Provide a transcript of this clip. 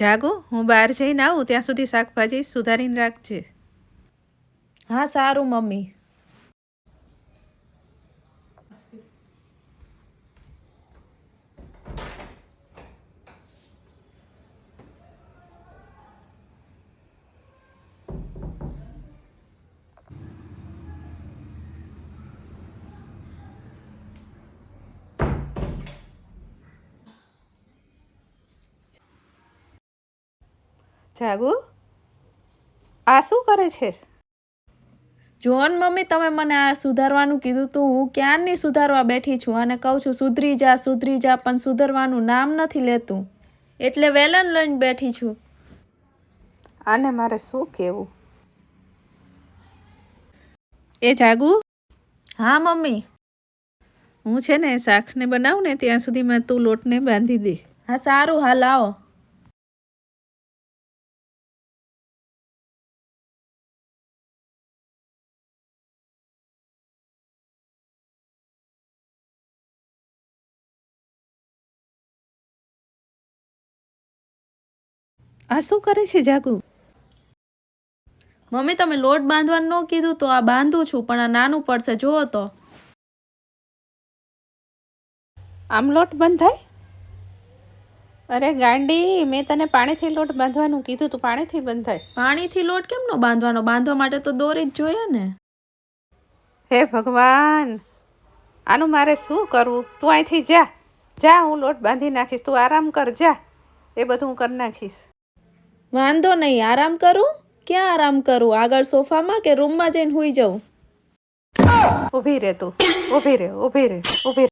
જાગો હું બહાર જઈને આવું ત્યાં સુધી શાકભાજી સુધારીને રાખજે. હા સારું મમ્મી. જાગુ? આ શું કરે છે? જોન મમ્મી તમે મને આ સુધારવાનું કીધું તું. હું ક્યારની સુધારવા બેઠી છું? અને કહું છું સુધરી જા સુધરી જા પણ સુધરવાનું નામ નથી લેતું. એટલે વેલન લઈને બેઠી છું. આને મારે શું કહેવું? એ જાગુ? હા મમ્મી. હું છે ને શાકને બનાવું ને ત્યાં સુધીમાં તું લોટને બાંધી દે. હા સારું. હા લાવો. આ શું કરે છે જાગુ? મમ્મી તમે લોટ બાંધવાનું ન કીધું તો આ બાંધું છું પણ આ નાનું પડશે જુઓ તો. આમ લોટ બંધાય? અરે ગાંડી મેં તને પાણીથી લોટ બાંધવાનું કીધું તું પાણીથી બંધાય. પાણીથી લોટ કેમ નો બાંધવાનો? બાંધવા માટે તો દોરી જ જોઈએ ને. હે ભગવાન આનું મારે શું કરવું? તું અહીંથી જા. જા હું લોટ બાંધી નાખીશ. તું આરામ કર જા. એ બધું હું કરી નાખીશ. વાંધો નહીં, આરામ કરું? ક્યાં આરામ કરું? આગળ સોફામાં કે રૂમમાં જઈને હુઈ જાઉં? ઊભી રહે તું. ઊભી રહે ઊભી રહે ઊભી રહે.